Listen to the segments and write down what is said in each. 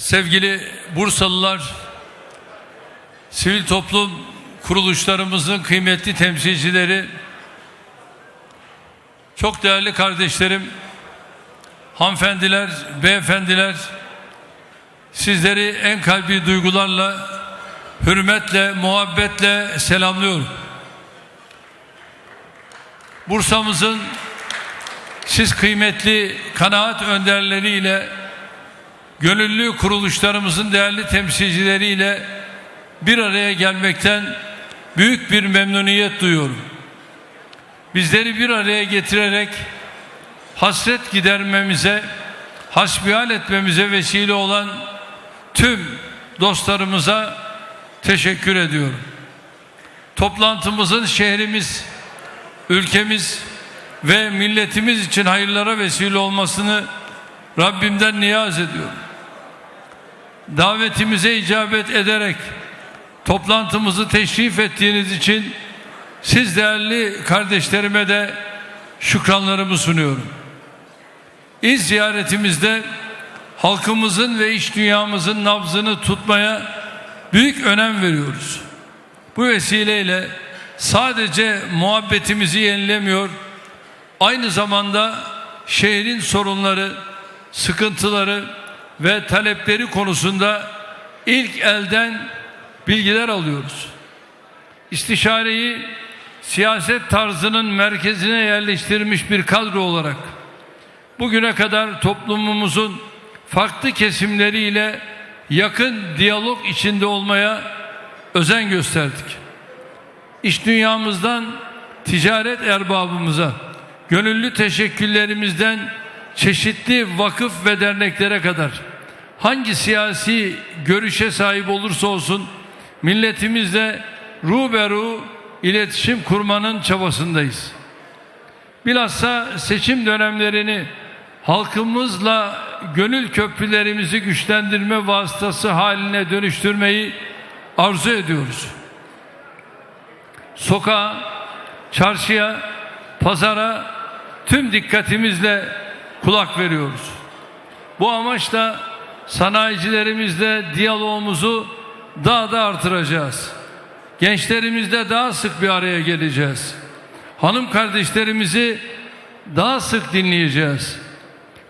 Sevgili Bursalılar, sivil toplum kuruluşlarımızın kıymetli temsilcileri, çok değerli kardeşlerim, hanımefendiler, beyefendiler, sizleri en kalbi duygularla, hürmetle, muhabbetle selamlıyorum. Bursa'mızın siz kıymetli kanaat önderleriyle gönüllü kuruluşlarımızın değerli temsilcileriyle bir araya gelmekten büyük bir memnuniyet duyuyorum. Bizleri bir araya getirerek hasret gidermemize, hasbihal etmemize vesile olan tüm dostlarımıza teşekkür ediyorum. Toplantımızın şehrimiz, ülkemiz ve milletimiz için hayırlara vesile olmasını Rabbimden niyaz ediyorum. Davetimize icabet ederek toplantımızı teşrif ettiğiniz için siz değerli kardeşlerime de şükranlarımı sunuyorum. İz ziyaretimizde halkımızın ve iş dünyamızın nabzını tutmaya büyük önem veriyoruz. Bu vesileyle sadece muhabbetimizi yenilemiyor, aynı zamanda şehrin sorunları, sıkıntıları ve talepleri konusunda ilk elden bilgiler alıyoruz. İstişareyi siyaset tarzının merkezine yerleştirmiş bir kadro olarak bugüne kadar toplumumuzun farklı kesimleriyle yakın diyalog içinde olmaya özen gösterdik. İş dünyamızdan ticaret erbabımıza, gönüllü teşekkürlerimizden çeşitli vakıf ve derneklere kadar hangi siyasi görüşe sahip olursa olsun milletimizle ruberu iletişim kurmanın çabasındayız. Bilhassa seçim dönemlerini halkımızla gönül köprülerimizi güçlendirme vasıtası haline dönüştürmeyi arzu ediyoruz. Sokağa, çarşıya, pazara tüm dikkatimizle kulak veriyoruz. Bu amaçla sanayicilerimizle diyalogumuzu daha da artıracağız. Gençlerimizle daha sık bir araya geleceğiz. Hanım kardeşlerimizi daha sık dinleyeceğiz.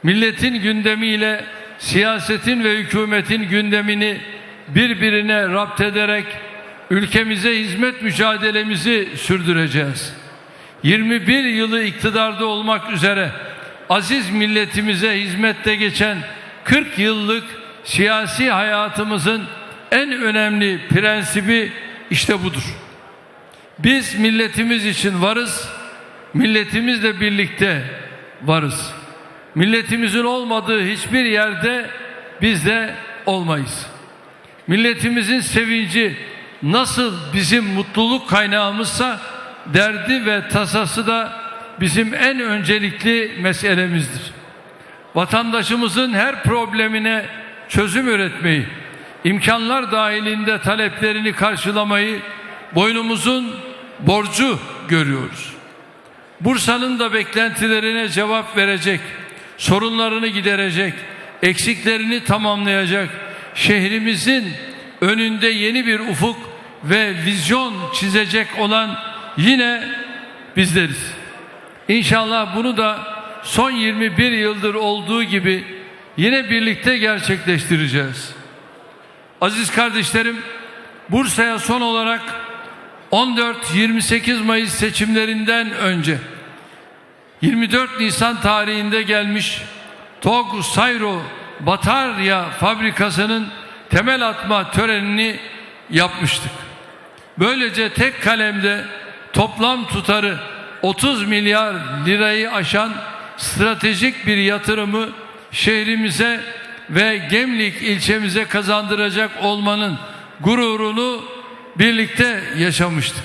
Milletin gündemiyle siyasetin ve hükümetin gündemini birbirine rapt ederek ülkemize hizmet mücadelemizi sürdüreceğiz. 21 yılı iktidarda olmak üzere aziz milletimize hizmette geçen 40 yıllık siyasi hayatımızın en önemli prensibi işte budur. Biz milletimiz için varız, milletimizle birlikte varız. Milletimizin olmadığı hiçbir yerde biz de olmayız. Milletimizin sevinci nasıl bizim mutluluk kaynağımızsa derdi ve tasası da bizim en öncelikli meselemizdir. Vatandaşımızın her problemine çözüm üretmeyi, imkanlar dahilinde taleplerini karşılamayı boynumuzun borcu görüyoruz. Bursa'nın da beklentilerine cevap verecek, sorunlarını giderecek, eksiklerini tamamlayacak, şehrimizin önünde yeni bir ufuk ve vizyon çizecek olan yine bizleriz. İnşallah bunu da son 21 yıldır olduğu gibi yine birlikte gerçekleştireceğiz. Aziz kardeşlerim, Bursa'ya son olarak 14-28 Mayıs seçimlerinden önce 24 Nisan tarihinde gelmiş TOG Sayro Batarya fabrikasının temel atma törenini yapmıştık. Böylece tek kalemde toplam tutarı 30 milyar lirayı aşan stratejik bir yatırımı şehrimize ve Gemlik ilçemize kazandıracak olmanın gururunu birlikte yaşamıştık.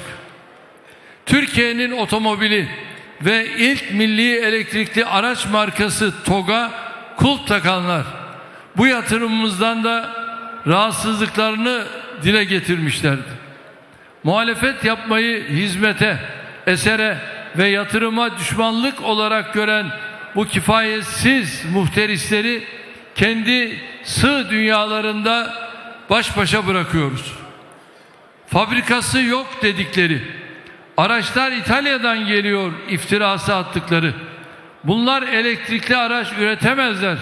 Türkiye'nin otomobili ve ilk milli elektrikli araç markası TOG'a kulp takanlar bu yatırımımızdan da rahatsızlıklarını dile getirmişlerdi. Muhalefet yapmayı hizmete, esere ve yatırıma düşmanlık olarak gören bu kifayetsiz muhterisleri kendi sığ dünyalarında baş başa bırakıyoruz. Fabrikası yok dedikleri, araçlar İtalya'dan geliyor iftirası attıkları, bunlar elektrikli araç üretemezler,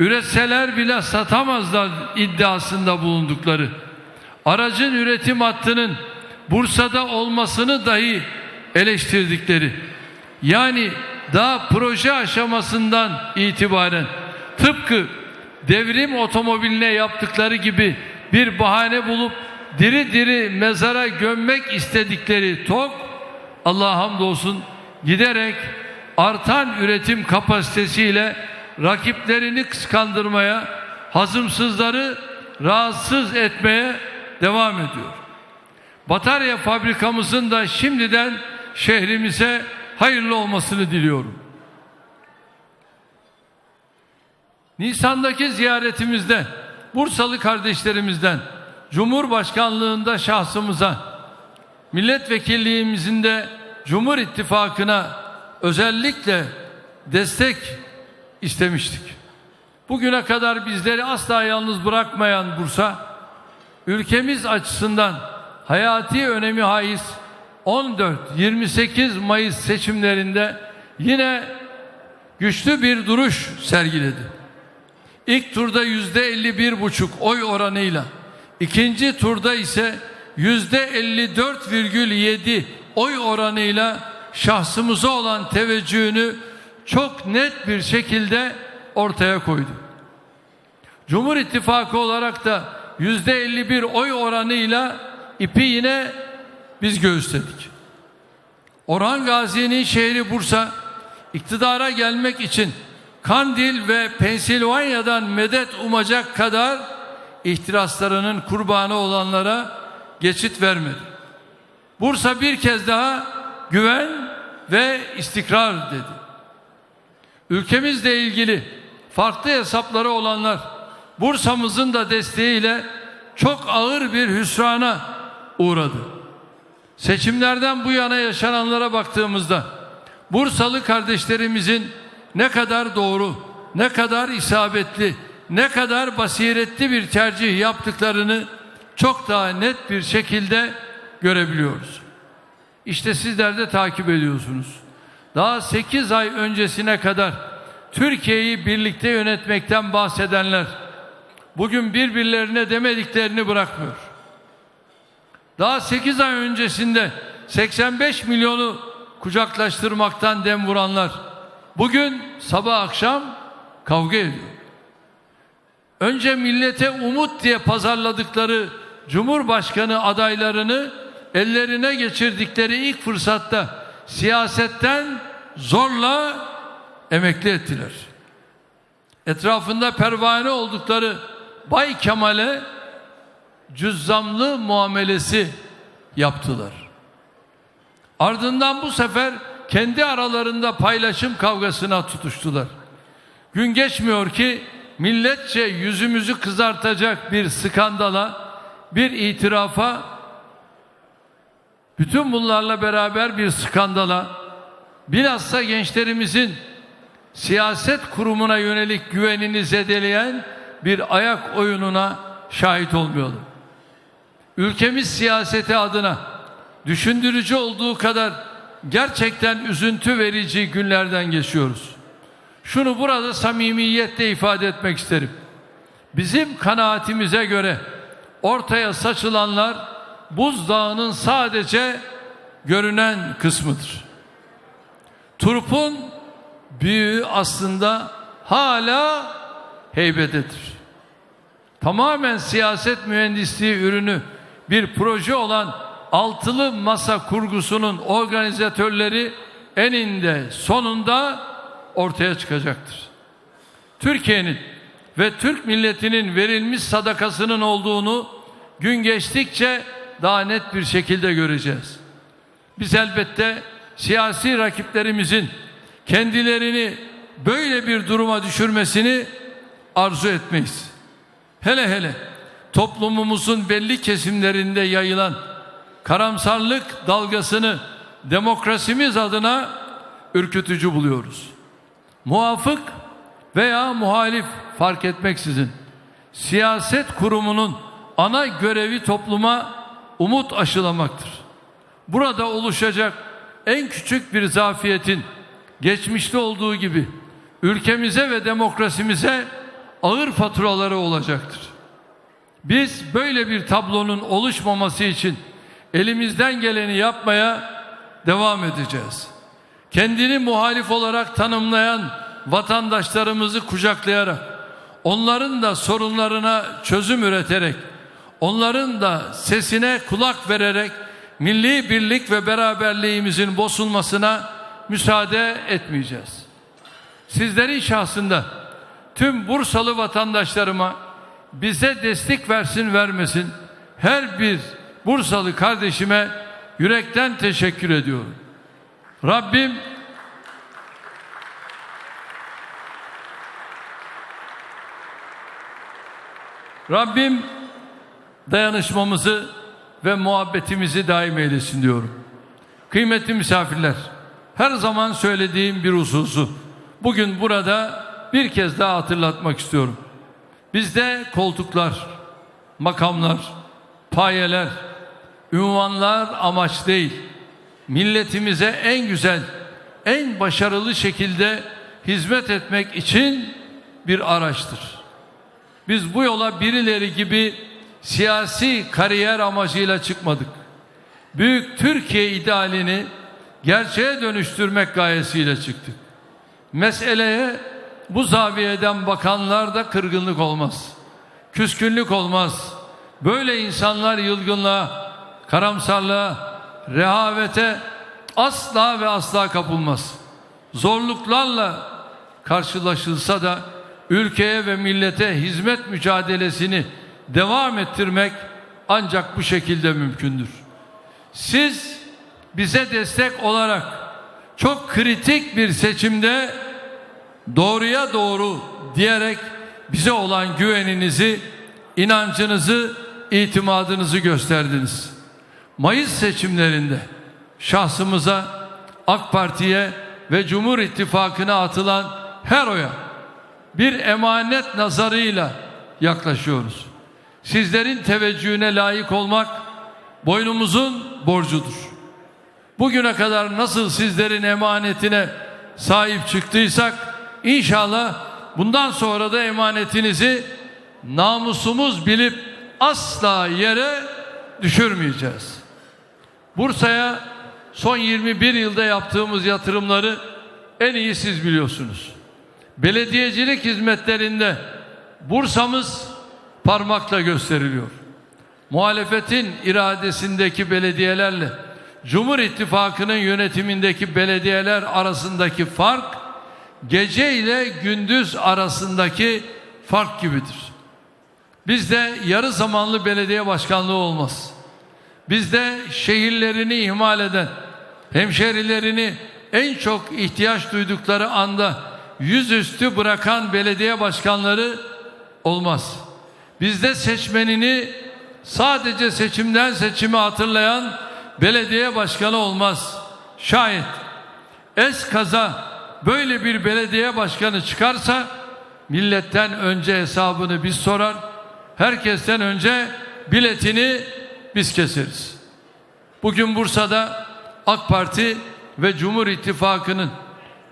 üretseler bile satamazlar iddiasında bulundukları, aracın üretim hattının Bursa'da olmasını dahi eleştirdikleri, yani daha proje aşamasından itibaren tıpkı devrim otomobiline yaptıkları gibi bir bahane bulup diri diri mezara gömmek istedikleri TOK Allah'a hamdolsun giderek artan üretim kapasitesiyle rakiplerini kıskandırmaya, hazımsızları rahatsız etmeye devam ediyor. Batarya fabrikamızın da şimdiden şehrimize hayırlı olmasını diliyorum. Nisan'daki ziyaretimizde Bursalı kardeşlerimizden Cumhurbaşkanlığında şahsımıza milletvekilliğimizin de Cumhur İttifakı'na özellikle destek istemiştik. Bugüne kadar bizleri asla yalnız bırakmayan Bursa ülkemiz açısından hayati önemi haiz 14-28 Mayıs seçimlerinde yine güçlü bir duruş sergiledi. İlk turda yüzde 51 buçuk oy oranıyla, ikinci turda ise yüzde 54,7 oy oranıyla şahsımıza olan teveccühünü çok net bir şekilde ortaya koydu. Cumhur İttifakı olarak da yüzde 51 oy oranıyla ipi yine biz göğüsledik. Orhan Gazi'nin şehri Bursa iktidara gelmek için Kandil ve Pensilvanya'dan medet umacak kadar ihtiraslarının kurbanı olanlara geçit vermedi. Bursa bir kez daha güven ve istikrar dedi. Ülkemizle ilgili farklı hesapları olanlar Bursa'mızın da desteğiyle çok ağır bir hüsrana uğradı. Seçimlerden bu yana yaşananlara baktığımızda Bursalı kardeşlerimizin ne kadar doğru, ne kadar isabetli, ne kadar basiretli bir tercih yaptıklarını çok daha net bir şekilde görebiliyoruz. İşte sizler de takip ediyorsunuz. Daha 8 ay öncesine kadar Türkiye'yi birlikte yönetmekten bahsedenler bugün birbirlerine demediklerini bırakmıyor. Daha 8 ay öncesinde 85 milyonu kucaklaştırmaktan dem vuranlar bugün sabah akşam kavga ediyor. Önce millete umut diye pazarladıkları Cumhurbaşkanı adaylarını ellerine geçirdikleri ilk fırsatta siyasetten zorla emekli ettiler. Etrafında pervane oldukları Bay Kemal'e cüzzamlı muamelesi yaptılar. Ardından bu sefer kendi aralarında paylaşım kavgasına tutuştular. Gün geçmiyor ki milletçe yüzümüzü kızartacak bir skandala, bir itirafa, bütün bunlarla beraber bir skandala, bilhassa gençlerimizin siyaset kurumuna yönelik güvenini zedeleyen bir ayak oyununa şahit olmayalım. Ülkemiz siyaseti adına düşündürücü olduğu kadar gerçekten üzüntü verici günlerden geçiyoruz. Şunu burada samimiyetle ifade etmek isterim. Bizim kanaatimize göre ortaya saçılanlar buzdağının sadece görünen kısmıdır. Turpun büyüğü aslında hala heybetedir. Tamamen siyaset mühendisliği ürünü bir proje olan altılı masa kurgusunun organizatörleri eninde sonunda ortaya çıkacaktır. Türkiye'nin ve Türk milletinin verilmiş sadakasının olduğunu gün geçtikçe daha net bir şekilde göreceğiz. Biz elbette siyasi rakiplerimizin kendilerini böyle bir duruma düşürmesini arzu etmeyiz. Hele hele toplumumuzun belli kesimlerinde yayılan karamsarlık dalgasını demokrasimiz adına ürkütücü buluyoruz. Muafık veya muhalif fark etmeksizin siyaset kurumunun ana görevi topluma umut aşılamaktır. Burada oluşacak en küçük bir zafiyetin geçmişte olduğu gibi ülkemize ve demokrasimize ağır faturaları olacaktır. Biz böyle bir tablonun oluşmaması için elimizden geleni yapmaya devam edeceğiz. Kendini muhalif olarak tanımlayan vatandaşlarımızı kucaklayarak, onların da sorunlarına çözüm üreterek, onların da sesine kulak vererek milli birlik ve beraberliğimizin bozulmasına müsaade etmeyeceğiz. Sizlerin şahsında tüm Bursalı vatandaşlarıma bize destek versin vermesin her bir Bursalı kardeşime yürekten teşekkür ediyorum. Rabbim Rabbim dayanışmamızı ve muhabbetimizi daim eylesin diyorum. Kıymetli misafirler, her zaman söylediğim bir hususu bugün burada bir kez daha hatırlatmak istiyorum. Bizde koltuklar, makamlar, payeler, ünvanlar amaç değil. Milletimize en güzel, en başarılı şekilde hizmet etmek için bir araçtır. Biz bu yola birileri gibi siyasi kariyer amacıyla çıkmadık. Büyük Türkiye idealini gerçeğe dönüştürmek gayesiyle çıktık. Meseleye bu zaviyeden bakanlarda kırgınlık olmaz. Küskünlük olmaz. Böyle insanlar yılgınlığa, karamsarlığa, rehavete asla ve asla kapılmaz. Zorluklarla karşılaşılsa da ülkeye ve millete hizmet mücadelesini devam ettirmek ancak bu şekilde mümkündür. Siz bize destek olarak çok kritik bir seçimde doğruya doğru diyerek bize olan güveninizi, inancınızı, itimadınızı gösterdiniz. Mayıs seçimlerinde şahsımıza, AK Parti'ye ve Cumhur İttifakı'na atılan her oya bir emanet nazarıyla yaklaşıyoruz. Sizlerin teveccühüne layık olmak boynumuzun borcudur. Bugüne kadar nasıl sizlerin emanetine sahip çıktıysak inşallah bundan sonra da emanetinizi namusumuz bilip asla yere düşürmeyeceğiz. Bursa'ya son 21 yılda yaptığımız yatırımları en iyi siz biliyorsunuz. Belediyecilik hizmetlerinde Bursa'mız parmakla gösteriliyor. Muhalefetin iradesindeki belediyelerle Cumhur İttifakı'nın yönetimindeki belediyeler arasındaki fark gece ile gündüz arasındaki fark gibidir. Bizde yarı zamanlı belediye başkanlığı olmaz. Bizde şehirlerini ihmal eden, hemşerilerini en çok ihtiyaç duydukları anda yüzüstü bırakan belediye başkanları olmaz. Bizde seçmenini sadece seçimden seçimi hatırlayan belediye başkanı olmaz. Şayet es kaza böyle bir belediye başkanı çıkarsa milletten önce hesabını biz sorar. Herkesten önce biletini biz keseriz. Bugün Bursa'da AK Parti ve Cumhur İttifakı'nın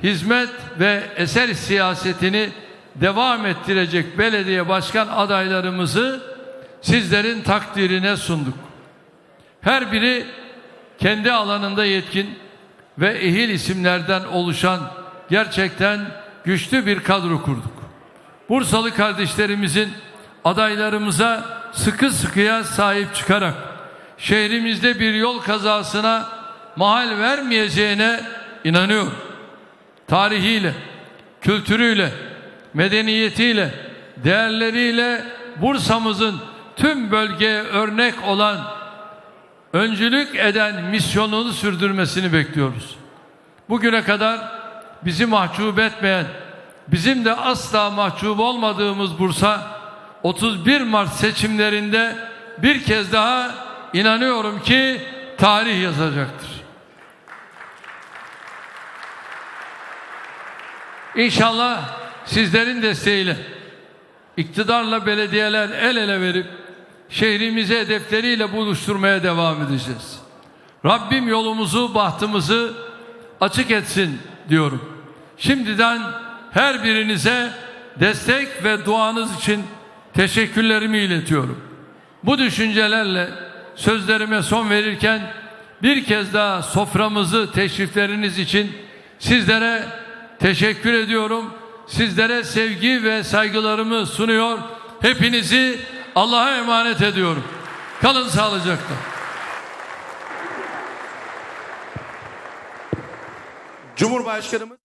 hizmet ve eser siyasetini devam ettirecek belediye başkan adaylarımızı sizlerin takdirine sunduk. Her biri kendi alanında yetkin ve ehil isimlerden oluşan gerçekten güçlü bir kadro kurduk. Bursalı kardeşlerimizin adaylarımıza sıkı sıkıya sahip çıkarak şehrimizde bir yol kazasına mahal vermeyeceğine inanıyorum. Tarihiyle, kültürüyle, medeniyetiyle, değerleriyle Bursa'mızın tüm bölgeye örnek olan öncülük eden misyonunu sürdürmesini bekliyoruz. Bugüne kadar bizi mahcup etmeyen, bizim de asla mahcup olmadığımız Bursa 31 Mart seçimlerinde bir kez daha inanıyorum ki tarih yazacaktır. İnşallah sizlerin desteğiyle iktidarla belediyeler el ele verip şehrimizi hedefleriyle buluşturmaya devam edeceğiz. Rabbim yolumuzu, bahtımızı açık etsin diyorum. Şimdiden her birinize destek ve duanız için teşekkürlerimi iletiyorum. Bu düşüncelerle sözlerime son verirken bir kez daha soframızı teşrifleriniz için sizlere teşekkür ediyorum. Sizlere sevgi ve saygılarımı sunuyor. Hepinizi Allah'a emanet ediyorum. Kalın sağlıcakla. Cumhurbaşkanımız